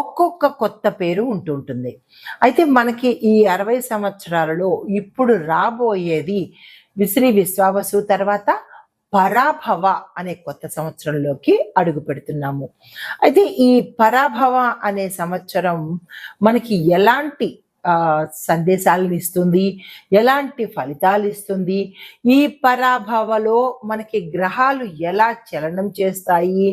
ఒక్కొక్క కొత్త పేరు ఉంటుంటుంది. అయితే మనకి ఈ అరవై సంవత్సరాలలో ఇప్పుడు రాబోయేది విశ్రీ విశ్వావసు తర్వాత పరాభవ అనే కొత్త సంవత్సరంలోకి అడుగు పెడుతున్నాము. అయితే ఈ పరాభవ అనే సంవత్సరం మనకి ఎలాంటి సందేశాలను ఇస్తుంది? ఎలాంటి ఫలితాలు ఇస్తుంది? ఈ పరాభవలో మనకి గ్రహాలు ఎలా చలనం చేస్తాయి?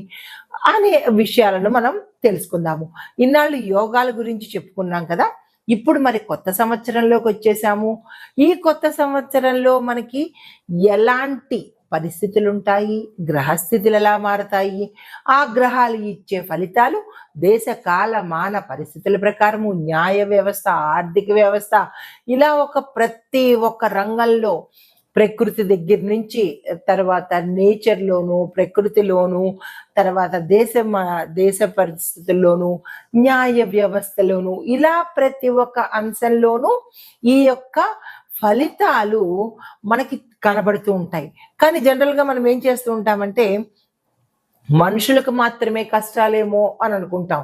అనే విషయాలను మనం తెలుసుకుందాము. ఇన్నాళ్ళు యోగాల గురించి చెప్పుకున్నాం కదా ఇప్పుడు మరి కొత్త సంవత్సరంలోకి వచ్చేసాము. ఈ కొత్త సంవత్సరంలో మనకి ఎలాంటి పరిస్థితులు ఉంటాయి గ్రహస్థితులు ఎలా మారతాయి ఆ గ్రహాలు ఇచ్చే ఫలితాలు దేశ కాల మాన పరిస్థితుల ప్రకారము న్యాయ వ్యవస్థ ఆర్థిక వ్యవస్థ ఇలా ఒక ప్రతి ఒక్క రంగంలో ప్రకృతి దగ్గర నుంచి తర్వాత నేచర్లోను ప్రకృతిలోను తర్వాత దేశ దేశ పరిస్థితుల్లోనూ న్యాయ వ్యవస్థలోను ఇలా ప్రతి ఒక్క అంశంలోనూ ఈ యొక్క ఫలితాలు మనకి కనబడుతూ ఉంటాయి. కానీ జనరల్గా మనం ఏం చేస్తూ ఉంటామంటే మనుషులకు మాత్రమే కష్టాలేమో అని అనుకుంటాం.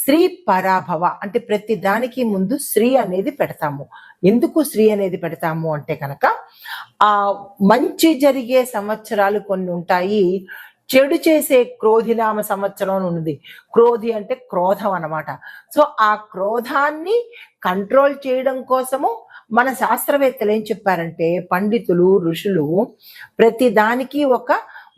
శ్రీ పరాభవ అంటే ప్రతి దానికి ముందు శ్రీ అనేది పెడతాము. ఎందుకు శ్రీ అనేది పెడతాము అంటే కనుక ఆ మంచి జరిగే సంవత్సరాలు కొన్ని ఉంటాయి. చెడు చేసే క్రోధినామ సంవత్సరం అని ఉంది క్రోధి అంటే క్రోధం అనమాట సో ఆ క్రోధాన్ని కంట్రోల్ చేయడం కోసము మన శాస్త్రవేత్తలు ఏం చెప్పారంటే పండితులు ఋషులు ప్రతి దానికి ఒక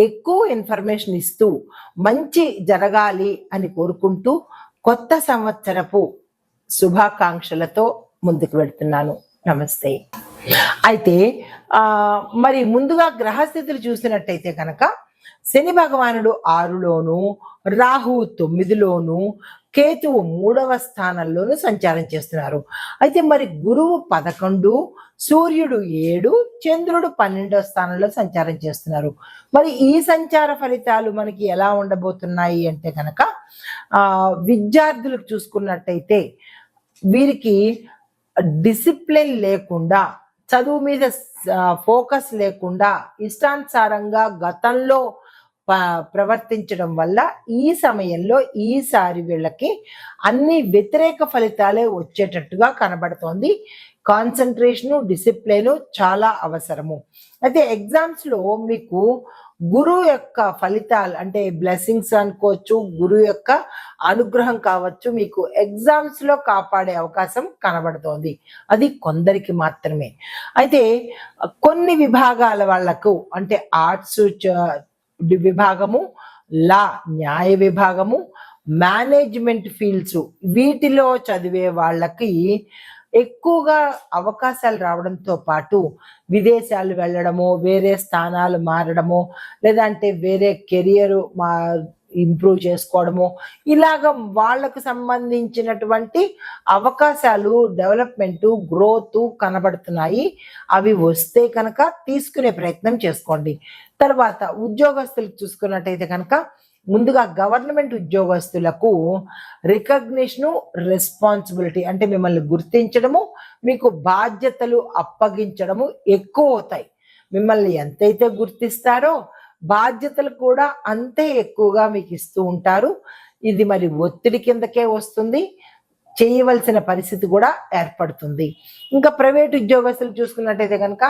ఎక్కువ ఇన్ఫర్మేషన్ ఇస్తూ మంచి జరగాలి అని కోరుకుంటూ కొత్త సంవత్సరపు శుభాకాంక్షలతో ముందుకు వెళ్తున్నాను. నమస్తే. అయితే ఆ మరి ముందుగా గ్రహస్థితులు చూసినట్టయితే కనుక శని భగవానుడు ఆరులోను రాహు తొమ్మిదిలోను కేతువు మూడవ స్థానంలోనూ సంచారం చేస్తున్నారు. అయితే మరి గురువు పదకొండు సూర్యుడు ఏడు చంద్రుడు పన్నెండవ స్థానంలో సంచారం చేస్తున్నారు. మరి ఈ సంచార ఫలితాలు మనకి ఎలా ఉండబోతున్నాయి అంటే కనుక విద్యార్థులకు చూసుకున్నట్టయితే వీరికి డిసిప్లిన్ లేకుండా చదువు మీద ఫోకస్ లేకుండా ఇష్టానుసారంగా గతంలో ప్రవర్తించడం వల్ల ఈ సమయంలో ఈసారి వీళ్ళకి అన్ని వ్యతిరేక ఫలితాలే వచ్చేటట్టుగా కనబడుతోంది. కాన్సన్ట్రేషను డిసిప్లిన్ చాలా అవసరము. అయితే ఎగ్జామ్స్లో మీకు గురువు యొక్క ఫలితాలు అంటే బ్లెస్సింగ్స్ అనుకోవచ్చు గురువు యొక్క అనుగ్రహం కావచ్చు మీకు ఎగ్జామ్స్లో కాపాడే అవకాశం కనబడుతోంది. అది కొందరికి మాత్రమే. అయితే కొన్ని విభాగాల వాళ్ళకు అంటే ఆర్ట్స్ విభాగము లా న్యాయ విభాగము మేనేజ్మెంట్ ఫీల్డ్స్ వీటిలో చదివే వాళ్ళకి ఎక్కువగా అవకాశాలు రావడంతో పాటు విదేశాలు వెళ్ళడము వేరే స్థానాలు మారడము లేదంటే వేరే కెరియర్ మా ఇంప్రూవ్ చేసుకోవడము. ఇలాగ వాళ్ళకు సంబంధించినటువంటి అవకాశాలు డెవలప్మెంట్ గ్రోత్ కనబడుతున్నాయి. అవి వస్తే కనుక తీసుకునే ప్రయత్నం చేసుకోండి. తర్వాత ఉద్యోగస్తులకు చూసుకున్నట్టయితే కనుక ముందుగా గవర్నమెంట్ ఉద్యోగస్తులకు రికగ్నిషను రెస్పాన్సిబిలిటీ అంటే మిమ్మల్ని గుర్తించడము మీకు బాధ్యతలు అప్పగించడము ఎక్కువ అవుతాయి. మిమ్మల్ని ఎంతైతే గుర్తిస్తారో బాధ్యతలు కూడా అంతే ఎక్కువగా మీకు ఇస్తూ ఉంటారు. ఇది మరి ఒత్తిడి కిందకే వస్తుంది. చేయవలసిన పరిస్థితి కూడా ఏర్పడుతుంది. ఇంకా ప్రైవేట్ ఉద్యోగస్తులు చూసుకున్నట్టయితే కనుక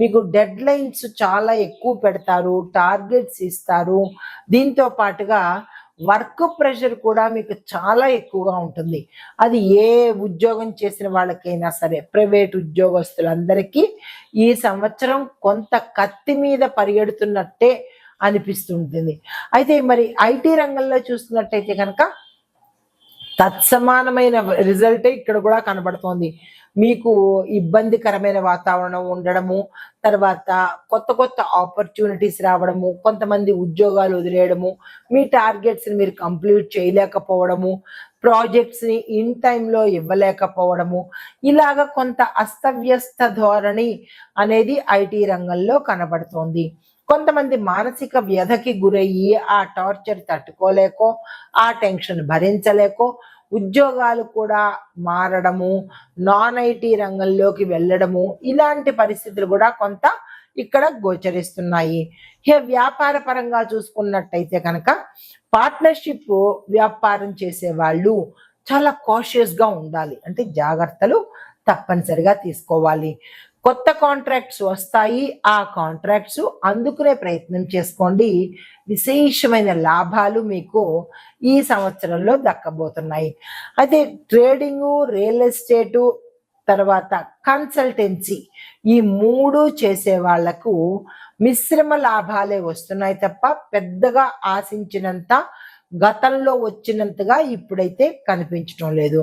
మీకు డెడ్ లైన్స్ చాలా ఎక్కువ పెడతారు టార్గెట్స్ ఇస్తారు. దీంతో పాటుగా వర్క్ ప్రెషర్ కూడా మీకు చాలా ఎక్కువగా ఉంటుంది. అది ఏ ఉద్యోగం చేసిన వాళ్ళకైనా సరే ప్రైవేట్ ఉద్యోగస్తులందరికీ ఈ సంవత్సరం కొంత కత్తి మీద పరిగెడుతున్నట్టే అనిపిస్తుంటుంది. అయితే మరి ఐటీ రంగంలో చూస్తున్నట్టయితే కనుక తత్సమానమైన రిజల్టే ఇక్కడ కూడా కనబడుతోంది. మీకు ఇబ్బందికరమైన వాతావరణం ఉండడము తర్వాత కొత్త కొత్త ఆపర్చునిటీస్ రావడము కొంతమంది ఉద్యోగాలు వదిలేయడము మీ టార్గెట్స్ని మీరు కంప్లీట్ చేయలేకపోవడము ప్రాజెక్ట్స్ని ఇన్ టైంలో ఇవ్వలేకపోవడము ఇలాగ కొంత అస్తవ్యస్త ధోరణి అనేది ఐటీ రంగంలో కనబడుతోంది. కొంతమంది మానసిక వ్యధకి గురయ్యి ఆ టార్చర్ తట్టుకోలేకో ఆ టెన్షన్ భరించలేకో ఉద్యోగాలు కూడా మారడము నాన్ ఐటీ రంగంలోకి వెళ్ళడము ఇలాంటి పరిస్థితులు కూడా కొంత ఇక్కడ గోచరిస్తున్నాయి. ఇక వ్యాపార పరంగా చూసుకున్నట్టయితే కనుక పార్ట్నర్షిప్ వ్యాపారం చేసే వాళ్ళు చాలా కాషియస్గా ఉండాలి. అంటే జాగ్రత్తలు తప్పనిసరిగా తీసుకోవాలి. కొత్త కాంట్రాక్ట్స్ వస్తాయి ఆ కాంట్రాక్ట్స్ అందుకునే ప్రయత్నం చేసుకోండి. విశేషమైన లాభాలు మీకు ఈ సంవత్సరంలో దక్కబోతున్నాయి. అయితే ట్రేడింగు రియల్ ఎస్టేటు తర్వాత కన్సల్టెన్సీ ఈ మూడు చేసే వాళ్ళకు మిశ్రమ లాభాలే వస్తున్నాయి తప్ప పెద్దగా ఆశించినంత గతంలో వచ్చినంతగా ఇప్పుడైతే కనిపించడం లేదు.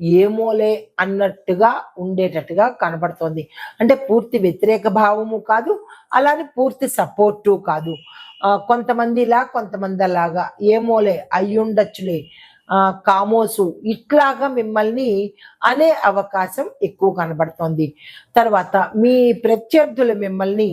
ఏమోలే అన్నట్టుగా ఉండేటట్టుగా కనబడుతోంది అంటే పూర్తి వ్యతిరేక భావము కాదు అలానే పూర్తి సపోర్టు కాదు. కొంతమందిలా కొంతమంది అలాగా ఏమోలే అయ్యుండొచ్చులే. కామోసు ఇట్లాగా మిమ్మల్ని అనే అవకాశం ఎక్కువ కనబడుతోంది తర్వాత మీ ప్రత్యర్థులు మిమ్మల్ని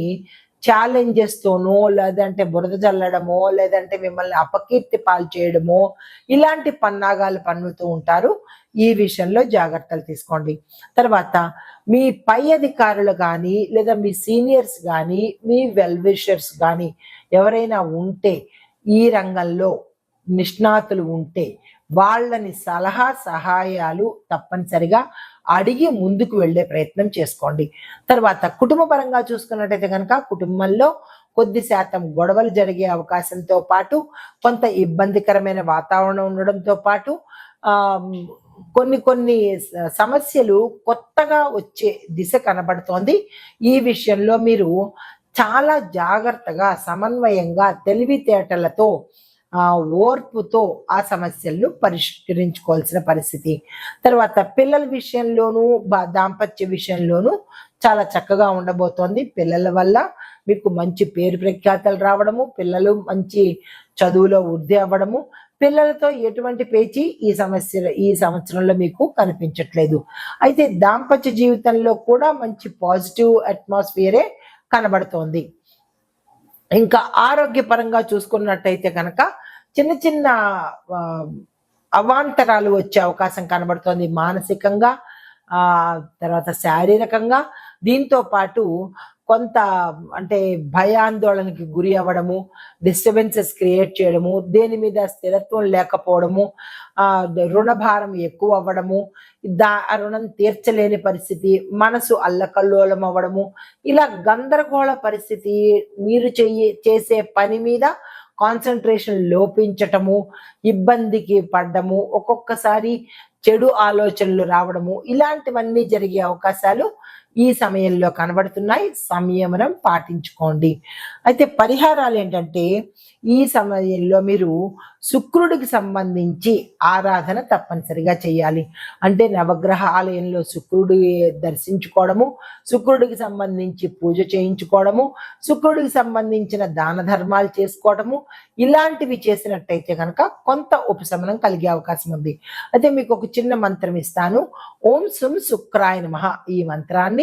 ఛాలెంజెస్తోనో లేదంటే బురద చల్లడమో లేదంటే మిమ్మల్ని అపకీర్తి పాలు చేయడమో ఇలాంటి పన్నాగాలు పన్నుతూ ఉంటారు. ఈ విషయంలో జాగ్రత్తలు తీసుకోండి. తర్వాత మీ పై అధికారులు కానీ లేదా మీ సీనియర్స్ కానీ మీ వెల్విషర్స్ కానీ ఎవరైనా ఉంటే ఈ రంగంలో నిష్ణాతులు ఉంటే వాళ్ళని సలహా సహాయాలు తప్పనిసరిగా అడిగి ముందుకు వెళ్ళే ప్రయత్నం చేసుకోండి. తర్వాత కుటుంబ పరంగా చూసుకున్నట్టయితే కనుక కుటుంబంలో కొద్ది శాతం గొడవలు జరిగే అవకాశంతో పాటు కొంత ఇబ్బందికరమైన వాతావరణం ఉండడంతో పాటు కొన్ని కొన్ని సమస్యలు కొత్తగా వచ్చే దిశ కనబడుతోంది. ఈ విషయంలో మీరు చాలా జాగ్రత్తగా సమన్వయంగా తెలివితేటలతో ఓర్పుతో ఆ సమస్యలను పరిష్కరించుకోవాల్సిన పరిస్థితి. తర్వాత పిల్లల విషయంలోనూ బా- దాంపత్య విషయంలోనూ చాలా చక్కగా ఉండబోతోంది. పిల్లల వల్ల మీకు మంచి పేరు ప్రఖ్యాతలు రావడము పిల్లలు మంచి చదువులో వృద్ధి అవ్వడము పిల్లలతో ఎటువంటి పేచి ఈ సమస్య ఈ సంవత్సరంలో మీకు కనిపించట్లేదు. అయితే దాంపత్య జీవితంలో కూడా మంచి పాజిటివ్ అట్మాస్ఫియరే కనబడుతోంది. ఇంకా ఆరోగ్యపరంగా చూసుకున్నట్టయితే కనుక చిన్న చిన్న అవాంతరాలు వచ్చే అవకాశం కనబడుతోంది మానసికంగా ఆ తర్వాత శారీరకంగా. దీంతో పాటు కొంత అంటే భయాందోళనకి గురి అవ్వడము డిస్టర్బెన్సెస్ క్రియేట్ చేయడము దేని మీద స్థిరత్వం లేకపోవడము ఆ రుణభారం ఎక్కువ అవ్వడము దా రుణం తీర్చలేని పరిస్థితి మనసు అల్లకల్లోలం అవ్వడము ఇలా గందరగోళ పరిస్థితి మీరు చెయ్యి చేసే పని మీద కాన్సన్ట్రేషన్ లోపించటము ఇబ్బందికి పడ్డము ఒక్కొక్కసారి చెడు ఆలోచనలు రావడము ఇలాంటివన్నీ జరిగే అవకాశాలు ఈ సమయంలో కనబడుతున్నాయి. సంయమనం పాటించుకోండి. అయితే పరిహారాలు ఏంటంటే ఈ సమయంలో మీరు శుక్రుడికి సంబంధించి ఆరాధన తప్పనిసరిగా చేయాలి. అంటే నవగ్రహ ఆలయంలో శుక్రుడి దర్శించుకోవడము శుక్రుడికి సంబంధించి పూజ చేయించుకోవడము శుక్రుడికి సంబంధించిన దాన ధర్మాలు చేసుకోవడము ఇలాంటివి చేసినట్టయితే కనుక కొంత ఉపశమనం కలిగే అవకాశం ఉంది. అయితే మీకు ఒక చిన్న మంత్రం ఇస్తాను. ఓం సుం శుక్రాయ నమ ఈ మంత్రాన్ని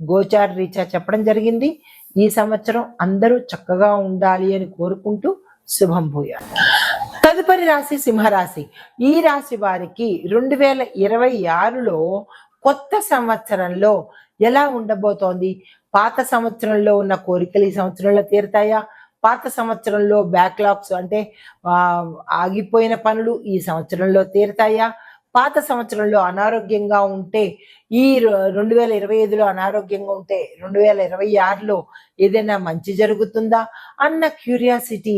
గోచార రీత్యా చెప్పడం జరిగింది. ఈ సంవత్సరం అందరూ చక్కగా ఉండాలి అని కోరుకుంటూ శుభం భూయ తదుపరి రాశి సింహరాశి. ఈ రాశి వారికి రెండు వేల ఇరవై ఆరులో కొత్త సంవత్సరంలో ఎలా ఉండబోతోంది? పాత సంవత్సరంలో ఉన్న కోరికలు ఈ సంవత్సరంలో తీరుతాయా? పాత సంవత్సరంలో బ్యాక్లాగ్స్ అంటే ఆగిపోయిన పనులు ఈ సంవత్సరంలో తీరుతాయా? పాత సంవత్సరంలో అనారోగ్యంగా ఉంటే ఈ రెండు వేల ఇరవై ఐదులో అనారోగ్యంగా ఉంటే రెండు వేల ఇరవై ఆరులో ఏదైనా మంచి జరుగుతుందా? అన్న క్యూరియాసిటీ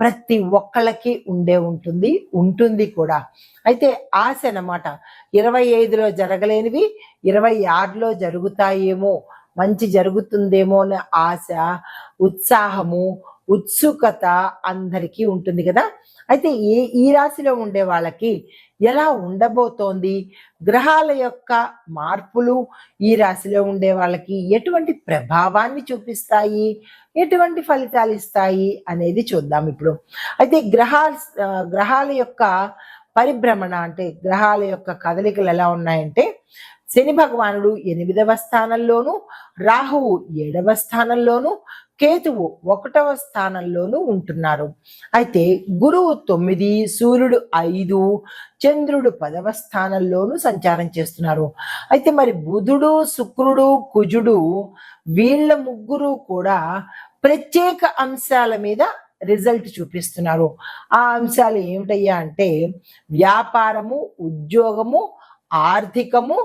ప్రతి ఒక్కళ్ళకి ఉండే ఉంటుంది ఉంటుంది కూడా. అయితే ఆశ అన్నమాట ఇరవై ఐదులో జరగలేనివి ఇరవై ఆరులో జరుగుతాయేమో మంచి జరుగుతుందేమో అనే ఆశ ఉత్సాహము ఉత్సుకత అందరికీ ఉంటుంది కదా. అయితే ఈ ఈ రాశిలో ఉండే వాళ్ళకి ఎలా ఉండబోతోంది? గ్రహాల యొక్క మార్పులు ఈ రాశిలో ఉండే వాళ్ళకి ఎటువంటి ప్రభావాన్ని చూపిస్తాయి? ఎటువంటి ఫలితాలు ఇస్తాయి? అనేది చూద్దాం ఇప్పుడు. అయితే గ్రహాల గ్రహాల యొక్క పరిభ్రమణ అంటే గ్రహాల యొక్క కదలికలు ఎలా ఉన్నాయంటే శని భగవానుడు ఎనిమిదవ స్థానంలోను రాహువు ఏడవ స్థానంలోను కేతువు ఒకటవ స్థానంలోనూ ఉంటున్నారు అయితే గురువు తొమ్మిది సూర్యుడు ఐదు చంద్రుడు పదవ స్థానంలోనూ సంచారం చేస్తున్నారు. అయితే మరి బుధుడు శుక్రుడు కుజుడు వీళ్ళ ముగ్గురు కూడా ప్రత్యేక అంశాల మీద రిజల్ట్ చూపిస్తున్నారు. ఆ అంశాలు ఏమిటయ్యా అంటే వ్యాపారము ఉద్యోగము ఆర్థికము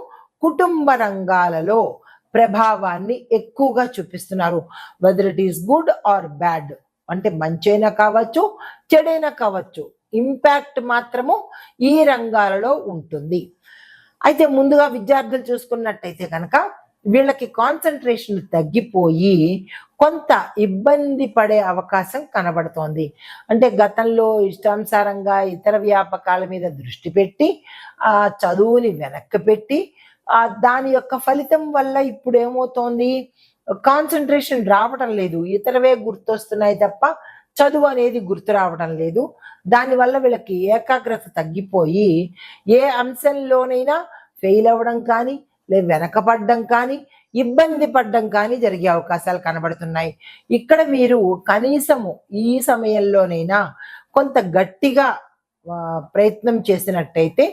కుటుంబ రంగాలలో ప్రభావాన్ని ఎక్కువగా చూపిస్తున్నారు. Whether it is good or bad అంటే మంచైనా కావచ్చు చెడైనా కావచ్చు ఇంపాక్ట్ మాత్రము ఈ రంగాలలో ఉంటుంది. అయితే ముందుగా విద్యార్థులు చూసుకున్నట్టయితే కనుక వీళ్ళకి కాన్సన్ట్రేషన్ తగ్గిపోయి కొంత ఇబ్బంది పడే అవకాశం కనబడుతోంది. అంటే గతంలో ఇష్టానుసారంగా ఇతర వ్యాపకాల మీద దృష్టి పెట్టి ఆ చదువుని వెనక్కి పెట్టి దాని యొక్క ఫలితం వల్ల ఇప్పుడు ఏమవుతోంది కాన్సన్ట్రేషన్ రావటం లేదు. ఇతరవే గుర్తొస్తున్నాయి తప్ప చదువు అనేది గుర్తు రావడం లేదు. దానివల్ల వీళ్ళకి ఏకాగ్రత తగ్గిపోయి ఏ అంశంలోనైనా ఫెయిల్ అవ్వడం కానీ లేదా వెనకపడడం కానీ ఇబ్బంది పడడం కానీ జరిగే అవకాశాలు కనబడుతున్నాయి. ఇక్కడ మీరు కనీసము ఈ సమయంలోనైనా కొంత గట్టిగా ప్రయత్నం చేసినట్టయితే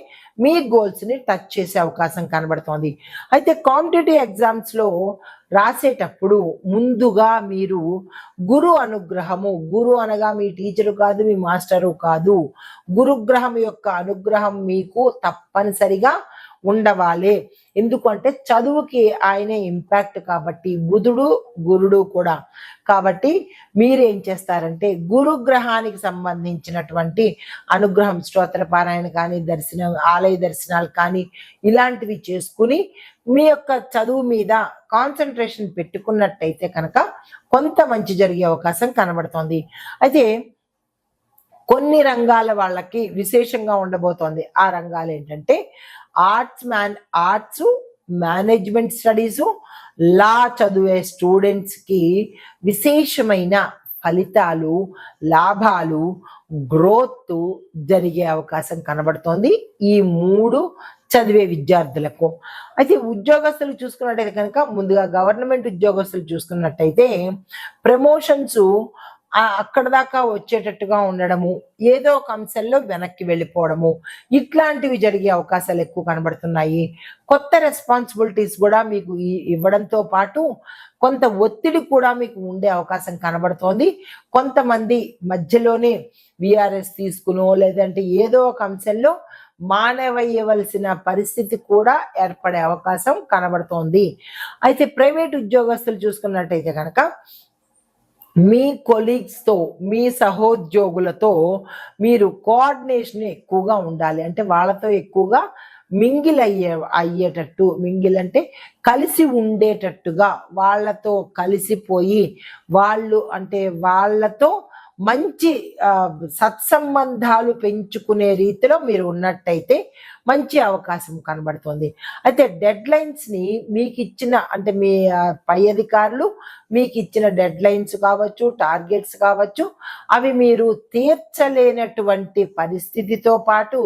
మీ గోల్స్ని టచ్ చేసే అవకాశం కనబడుతోంది. అయితే కాంపిటేటివ్ ఎగ్జామ్స్లో రాసేటప్పుడు ముందుగా మీరు గురు అనుగ్రహము గురు అనగా మీ టీచరు కాదు మీ మాస్టరు కాదు. గురుగ్రహం యొక్క అనుగ్రహం మీకు తప్పనిసరిగా ఉండవాలి. ఎందుకంటే చదువుకి ఆయనే ఇంపాక్ట్ కాబట్టి బుధుడు గురుడు కూడా. కాబట్టి మీరేం చేస్తారంటే గురుగ్రహానికి సంబంధించినటువంటి అనుగ్రహం స్తోత్ర పారాయణ కానీ దర్శనం ఆలయ దర్శనాలు కానీ ఇలాంటివి చేసుకుని మీ యొక్క చదువు మీద కాన్సన్ట్రేషన్ పెట్టుకున్నట్టయితే కనుక కొంత మంచి జరిగే అవకాశం కనబడుతోంది. అయితే కొన్ని రంగాల వాళ్ళకి విశేషంగా ఉండబోతోంది. ఆ రంగాలు ఏంటంటే arts man arts management studies law చదివే స్టూడెంట్స్కి విశేషమైన ఫలితాలు లాభాలు గ్రోత్ జరిగే అవకాశం కనబడుతోంది ఈ మూడు చదివే విద్యార్థులకు. అయితే ఉద్యోగస్తులు చూసుకున్నట్టయితే కనుక ముందుగా గవర్నమెంట్ ఉద్యోగస్తులు చూసుకున్నట్టయితే ప్రమోషన్స్ అక్కడ దాకా వచ్చేటట్టుగా ఉండడము ఏదో ఒక అంశంలో వెనక్కి వెళ్ళిపోవడము ఇట్లాంటివి జరిగే అవకాశాలు ఎక్కువ కనబడుతున్నాయి. కొత్త రెస్పాన్సిబిలిటీస్ కూడా మీకు ఇవ్వడంతో పాటు కొంత ఒత్తిడి కూడా మీకు ఉండే అవకాశం కనబడుతోంది. కొంతమంది మధ్యలోనే విఆర్ఎస్ తీసుకునో లేదంటే ఏదో ఒక అంశంలో మానవయ్యవలసిన పరిస్థితి కూడా ఏర్పడే అవకాశం కనబడుతోంది. అయితే ప్రైవేట్ ఉద్యోగస్తులు చూసుకున్నట్టయితే కనుక మీ కొలీగ్స్తో మీ సహోద్యోగులతో మీరు కోఆర్డినేషన్ ఎక్కువగా ఉండాలి. అంటే వాళ్ళతో ఎక్కువగా మింగిల్ అయ్యే అయ్యేటట్టు మింగిల్ అంటే కలిసి ఉండేటట్టుగా వాళ్ళతో కలిసిపోయి వాళ్ళు అంటే వాళ్ళతో మంచి సత్సంబంధాలు పెంచుకునే రీతిలో మీరు ఉన్నట్టయితే మంచి అవకాశం కనబడుతుంది. అయితే డెడ్ లైన్స్ని మీకు ఇచ్చిన అంటే మీ పై అధికారులు మీకు ఇచ్చిన డెడ్ లైన్స్ కావచ్చు టార్గెట్స్ కావచ్చు అవి మీరు తీర్చలేనటువంటి పరిస్థితితో పాటు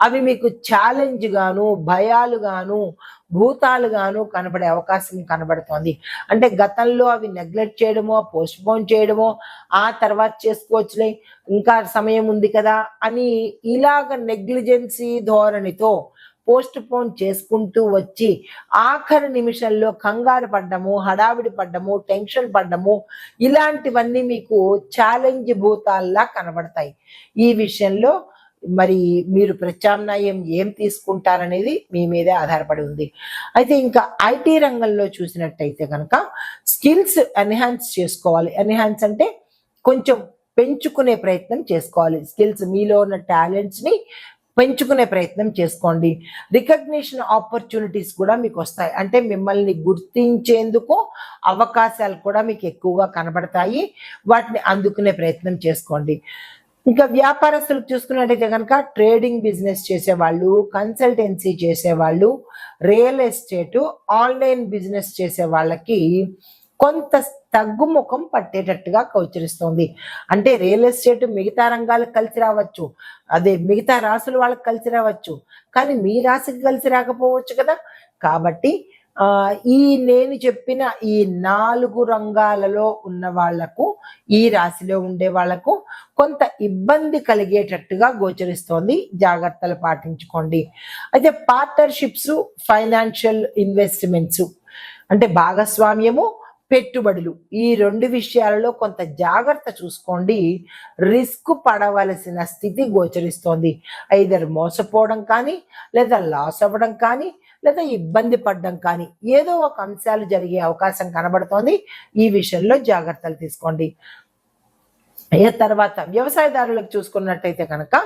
అవి మీకు ఛాలెంజ్ గాను భయాలు గాను భూతాలు గాను కనబడే అవకాశం కనబడుతోంది. అంటే గతంలో అవి నెగ్లెక్ట్ చేయడమో పోస్ట్పోన్ చేయడమో ఆ తర్వాత చేసుకోవచ్చులే ఇంకా సమయం ఉంది కదా అని ఇలాగ నెగ్లిజెన్సీ ధోరణితో పోస్ట్ పోన్ చేసుకుంటూ వచ్చి ఆఖరి నిమిషంలో కంగారు పడ్డము హడావిడి పడ్డము టెన్షన్ పడ్డము ఇలాంటివన్నీ మీకు ఛాలెంజ్ భూతాల్లా కనబడతాయి. ఈ విషయంలో మరి మీరు ప్రత్యామ్నాయం ఏం తీసుకుంటారనేది మీ మీదే ఆధారపడి ఉంది. అయితే ఇంకా ఐటీ రంగంలో చూసినట్టయితే కనుక స్కిల్స్ ఎన్హాన్స్ చేసుకోవాలి. ఎన్హాన్స్ అంటే కొంచెం పెంచుకునే ప్రయత్నం చేసుకోవాలి. స్కిల్స్ మీలో ఉన్న టాలెంట్స్ని పెంచుకునే ప్రయత్నం చేసుకోండి. రికగ్నిషన్ ఆపర్చునిటీస్ కూడా మీకు వస్తాయి. అంటే మిమ్మల్ని గుర్తించేందుకు అవకాశాలు కూడా మీకు ఎక్కువగా కనబడతాయి. వాటిని అందుకునే ప్రయత్నం చేసుకోండి. ఇంకా వ్యాపారస్తులకు చూసుకున్నట్టయితే కనుక ట్రేడింగ్ బిజినెస్ చేసేవాళ్ళు కన్సల్టెన్సీ చేసేవాళ్ళు రియల్ ఎస్టేట్ ఆన్లైన్ బిజినెస్ చేసే వాళ్ళకి కొంత తగ్గుముఖం పట్టేటట్టుగా గోచరిస్తుంది. అంటే రియల్ ఎస్టేట్ మిగతా రంగాలకు కలిసి రావచ్చు. అదే మిగతా రాసులు వాళ్ళకి కలిసి రావచ్చు. కానీ మీ రాశికి కలిసి రాకపోవచ్చు కదా. కాబట్టి ఈ నేను చెప్పిన ఈ నాలుగు రంగాలలో ఉన్న వాళ్ళకు ఈ రాశిలో ఉండే వాళ్ళకు కొంత ఇబ్బంది కలిగేటట్టుగా గోచరిస్తోంది. జాగ్రత్తలు పాటించుకోండి. అయితే పార్ట్నర్షిప్స్ ఫైనాన్షియల్ ఇన్వెస్ట్మెంట్స్ అంటే భాగస్వామ్యము పెట్టుబడులు ఈ రెండు విషయాలలో కొంత జాగ్రత్త చూసుకోండి. రిస్క్ పడవలసిన స్థితి గోచరిస్తోంది. ఐదర్ మోసపోవడం కానీ లేదా లాస్ అవ్వడం కానీ లేదా ఇబ్బంది పడడం కానీ ఏదో ఒక అంశాలు జరిగే అవకాశం కనబడుతోంది. ఈ విషయంలో జాగ్రత్తలు తీసుకోండి. తర్వాత వ్యవసాయదారులకు చూసుకున్నట్టయితే కనుక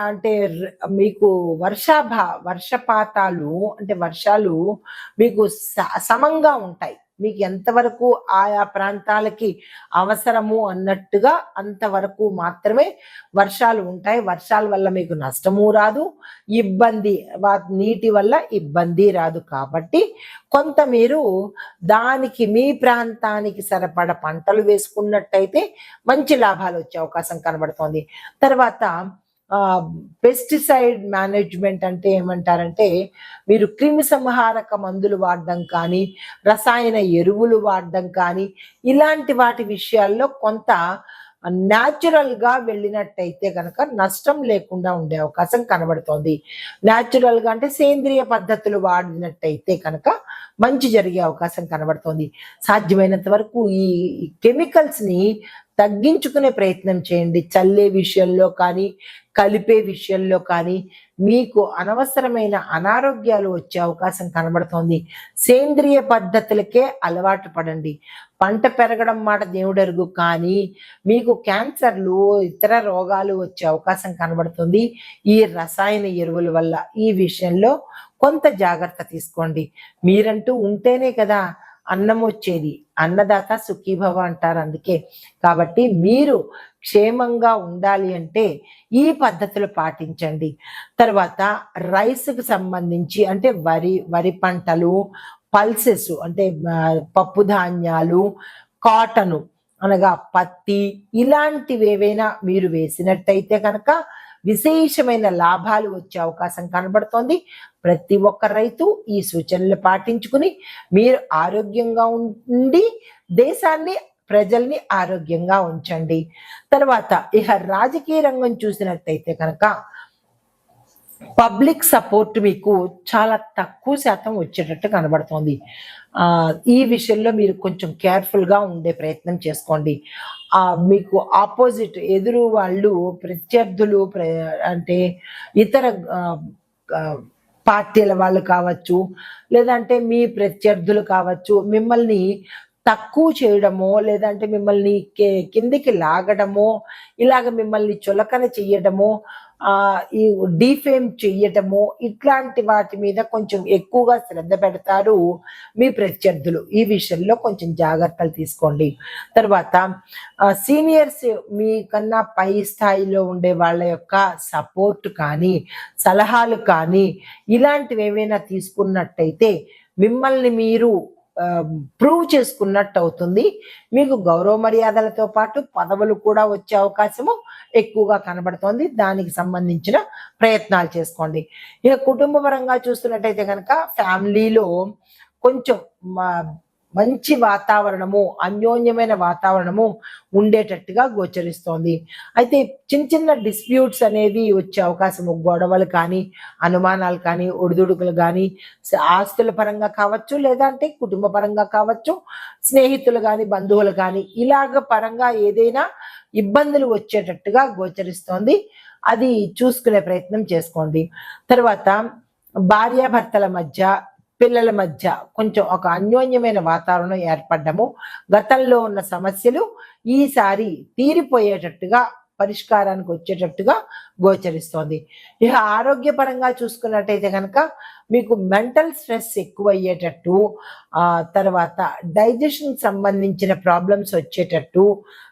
అంటే మీకు వర్షాభా వర్షపాతాలు అంటే వర్షాలు మీకు స- సమంగా ఉంటాయి. మీకు ఎంతవరకు ఆయా ప్రాంతాలకి అవసరము అన్నట్టుగా అంతవరకు మాత్రమే వర్షాలు ఉంటాయి. వర్షాల వల్ల మీకు నష్టము రాదు. ఇబ్బంది వా- నీటి వల్ల ఇబ్బంది రాదు కాబట్టి కొంత మీరు దానికి మీ ప్రాంతానికి సరిపడ పంటలు వేసుకున్నట్టయితే మంచి లాభాలు వచ్చే అవకాశం కనబడుతోంది. తర్వాత పెస్టిసైడ్ మేనేజ్మెంట్ అంటే ఏమంటారంటే మీరు క్రిమి సంహారక మందులు వాడడం కానీ రసాయన ఎరువులు వాడడం కానీ ఇలాంటి వాటి విషయాల్లో కొంత న్యాచురల్గా వెళ్ళినట్టయితే కనుక నష్టం లేకుండా ఉండే అవకాశం కనబడుతోంది. న్యాచురల్గా అంటే సేంద్రియ పద్ధతులు వాడినట్టయితే కనుక మంచి జరిగే అవకాశం కనబడుతోంది. సాధ్యమైనంత వరకు ఈ కెమికల్స్ని తగ్గించుకునే ప్రయత్నం చేయండి. చల్లే విషయంలో కానీ కలిపే విషయంలో కానీ మీకు అనవసరమైన అనారోగ్యాలు వచ్చే అవకాశం కనబడుతోంది. సేంద్రియ పద్ధతులకే అలవాటు పడండి. పంట పెరగడం మాట దేవుడరుగు కానీ మీకు క్యాన్సర్లు ఇతర రోగాలు వచ్చే అవకాశం కనబడుతుంది. ఈ రసాయన ఎరువుల వల్ల ఈ విషయంలో కొంత జాగ్రత్త తీసుకోండి. మీరంటూ ఉంటేనే కదా అన్నం వచ్చేది. అన్నదాత సుఖీభవ అంటారు అందుకే. కాబట్టి మీరు క్షేమంగా ఉండాలి అంటే ఈ పద్ధతులు పాటించండి. తర్వాత రైస్కి సంబంధించి అంటే వరి వరి పంటలు పల్సెస్ అంటే పప్పు ధాన్యాలు కాటను అనగా పత్తి ఇలాంటివి ఏవైనా మీరు వేసినట్టయితే కనుక విశేషమైన లాభాలు వచ్చే అవకాశం కనబడుతోంది. ప్రతి ఒక్క రైతు ఈ సూచనలు పాటించుకుని మీరు ఆరోగ్యంగా ఉండి దేశాన్ని ప్రజల్ని ఆరోగ్యంగా ఉంచండి. తర్వాత ఇక రాజకీయ రంగం చూసినట్టయితే కనుక పబ్లిక్ సపోర్ట్ మీకు చాలా తక్కువ శాతం వచ్చేటట్టు కనబడుతోంది. ఈ విషయంలో మీరు కొంచెం కేర్ఫుల్గా ఉండే ప్రయత్నం చేసుకోండి. మీకు ఆపోజిట్ ఎదురు వాళ్ళు ప్రత్యర్థులు ప్ర- అంటే ఇతర పార్టీల వాళ్ళు కావచ్చు లేదంటే మీ ప్రత్యర్థులు కావచ్చు మిమ్మల్ని తక్కువ చేయడమో లేదంటే మిమ్మల్ని కిందికి లాగడమో ఇలాగ మిమ్మల్ని చులకన చెయ్యడమో ఈ డీఫేమ్ చెయ్యటము ఇట్లాంటి వాటి మీద కొంచెం ఎక్కువగా శ్రద్ధ పెడతారు మీ ప్రత్యర్థులు. ఈ విషయంలో కొంచెం జాగ్రత్తలు తీసుకోండి. తర్వాత సీనియర్స్ మీ కన్నా పై స్థాయిలో ఉండే వాళ్ళ యొక్క సపోర్ట్ కానీ సలహాలు కానీ ఇలాంటివి ఏవైనా తీసుకున్నట్టయితే మిమ్మల్ని మీరు ప్రూవ్ చేసుకున్నట్టు అవుతుంది మీకు గౌరవ మర్యాదలతో పాటు పదవులు కూడా వచ్చే అవకాశము ఎక్కువగా కనబడుతోంది. దానికి సంబంధించిన ప్రయత్నాలు చేసుకోండి. ఇక కుటుంబ పరంగా చూస్తున్నట్టయితే కనుక ఫ్యామిలీలో కొంచెం మా- మంచి వాతావరణము అన్యోన్యమైన వాతావరణము ఉండేటట్టుగా గోచరిస్తోంది. అయితే చిన్న చిన్న డిస్ప్యూట్స్ అనేవి వచ్చే అవకాశం గొడవలు కానీ అనుమానాలు కానీ ఒడిదుడుకులు కానీ ఆస్తుల పరంగా కావచ్చు లేదంటే కుటుంబ పరంగా కావచ్చు స్నేహితులు కానీ బంధువులు కానీ ఇలాగ పరంగా ఏదైనా ఇబ్బందులు వచ్చేటట్టుగా గోచరిస్తోంది. అది చూసుకునే ప్రయత్నం చేసుకోండి. తర్వాత భార్యాభర్తల మధ్య పిల్లల మధ్య కొంచెం ఒక అన్యోన్యమైన వాతావరణం ఏర్పడము గతంలో ఉన్న సమస్యలు ఈసారి తీరిపోయేటట్టుగా పరిష్కారానికి వచ్చేటట్టుగా గోచరిస్తోంది. ఇక ఆరోగ్యపరంగా చూసుకున్నట్టయితే కనుక మీకు మెంటల్ స్ట్రెస్ ఎక్కువ అయ్యేటట్టు ఆ తర్వాత డైజెషన్ సంబంధించిన ప్రాబ్లమ్స్ వచ్చేటట్టు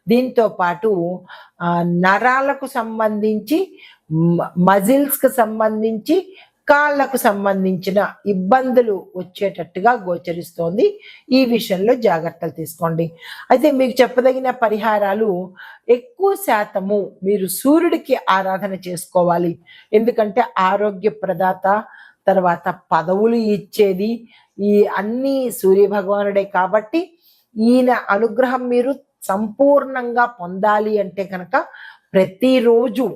దీంతో పాటు నరాలకు సంబంధించి మజిల్స్కి సంబంధించి కాళ్ళకు సంబంధించిన ఇబ్బందులు వచ్చేటట్టుగా గోచరిస్తోంది. ఈ విషయంలో జాగ్రత్తలు తీసుకోండి. అయితే మీకు చెప్పదగిన పరిహారాలు ఎక్కువ శాతము మీరు సూర్యుడికి ఆరాధన చేసుకోవాలి. ఎందుకంటే ఆరోగ్య ప్రదాత తర్వాత పదవులు ఇచ్చేది ఈ అన్ని సూర్య భగవానుడే కాబట్టి ఈయన అనుగ్రహం మీరు సంపూర్ణంగా పొందాలి అంటే కనుక ప్రతిరోజు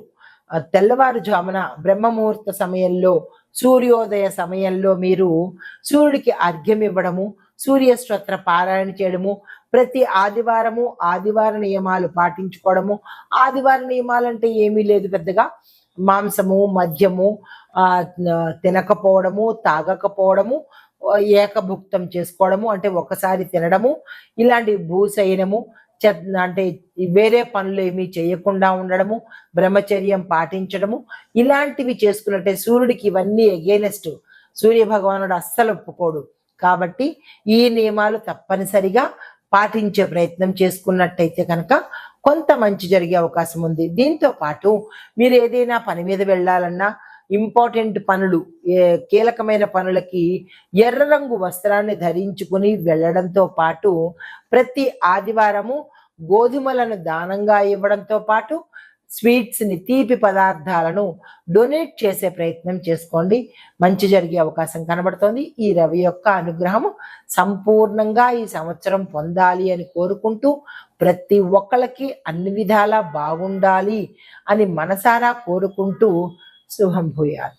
తెల్లవారుజామున బ్రహ్మముహూర్త సమయంలో సూర్యోదయ సమయంలో మీరు సూర్యుడికి అర్ఘ్యం ఇవ్వడము సూర్యస్తోత్ర పారాయణ చేయడము ప్రతి ఆదివారము ఆదివార నియమాలు పాటించుకోవడము. ఆదివార నియమాలు అంటే ఏమీ లేదు పెద్దగా. మాంసము మద్యము తినకపోవడము తాగకపోవడము ఏకభుక్తం చేసుకోవడము అంటే ఒకసారి తినడము ఇలాంటి భూశయనము అంటే వేరే పనులు ఏమీ చేయకుండా ఉండడము బ్రహ్మచర్యం పాటించడము ఇలాంటివి చేసుకున్నట్టే సూర్యుడికి ఇవన్నీ ఎగేనెస్ట్ సూర్య భగవానుడు అస్సలు ఒప్పుకోడు. కాబట్టి ఈ నియమాలు తప్పనిసరిగా పాటించే ప్రయత్నం చేసుకున్నట్టయితే కనుక కొంత మంచి జరిగే అవకాశం ఉంది. దీంతో పాటు మీరు ఏదైనా పని మీద వెళ్ళాలన్నా ఇంపార్టెంట్ పనులు కీలకమైన పనులకి ఎర్ర రంగు వస్త్రాన్ని ధరించుకుని వెళ్ళడంతో పాటు ప్రతి ఆదివారము గోధుమలను దానంగా ఇవ్వడంతో పాటు స్వీట్స్ని తీపి పదార్థాలను డొనేట్ చేసే ప్రయత్నం చేసుకోండి. మంచి జరిగే అవకాశం కనబడుతోంది. ఈ రవి యొక్క అనుగ్రహం సంపూర్ణంగా ఈ సంవత్సరం పొందాలి అని కోరుకుంటూ ప్రతి ఒక్కళ్ళకి అన్ని విధాలా బాగుండాలి అని మనసారా కోరుకుంటూ శుభం భూయాలు